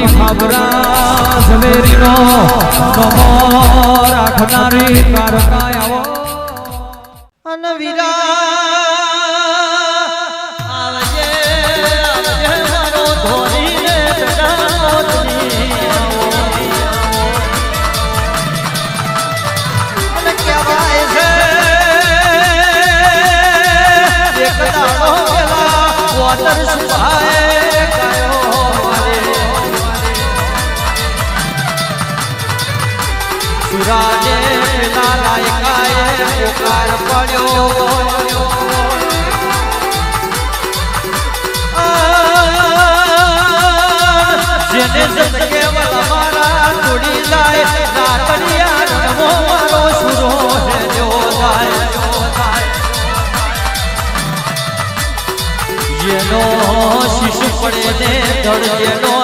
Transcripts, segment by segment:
માતાજી ખાબરા ઝવેરીનો નમો રાખનારી તારકાય આવો. અનવિરા વોટર સુરાને પેલા લાયકાએ પોકાર પડ્યો. જેને જંગે મારા છોડી લાય રાતડિયા રમો મારો સુરો હે જો થાય જેનો શિશુ પડે ને દળ જેનો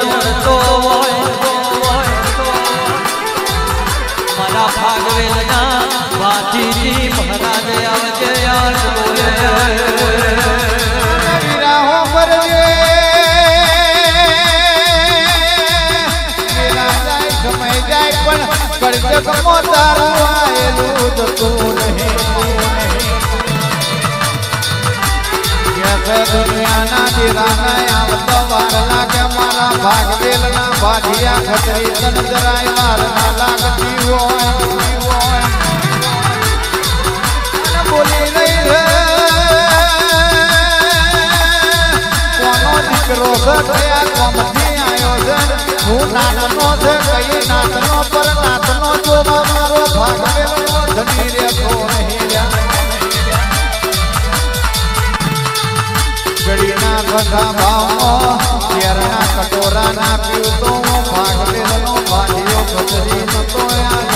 જગમો તારું આયેલું જતું નહીં છે હું નાચનો છે કઈ નાચનો પર નાચનો બધા ભાવો કેરના કટોરા ના પીવતો ભાગ લેવાનો ભાગ્યો ગજરી નતો આ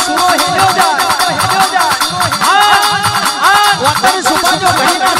સુરો હેલ્યો જા હેલ્યો જા આ વતન સુપાજો ઘડી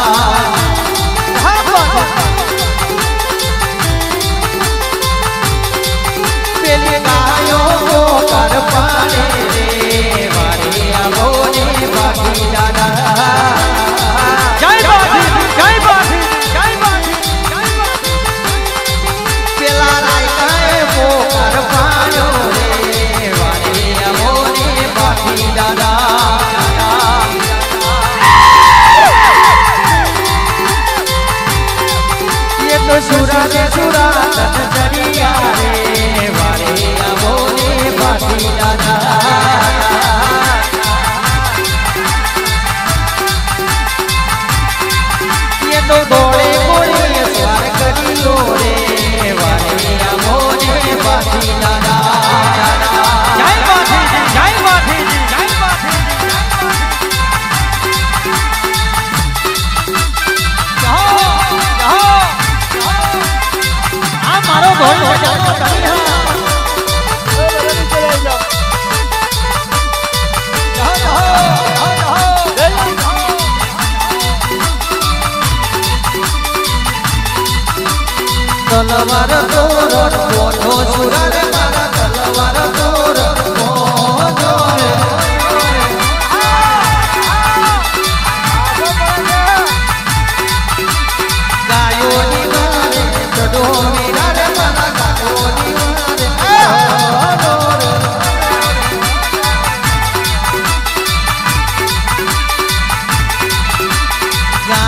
da da તલવાર તોરણ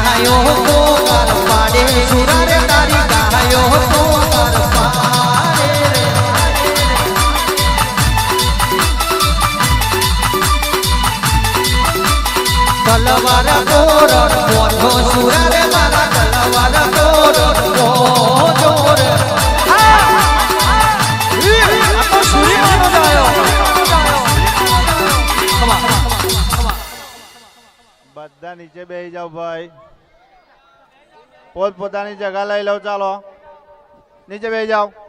ગાયો પાડે સુરા બધા નીચે બેસી જાઓ ભાઈ. પોત પોતાની જગા લઈ લો ચાલો. નીચે બેસી જાઓ.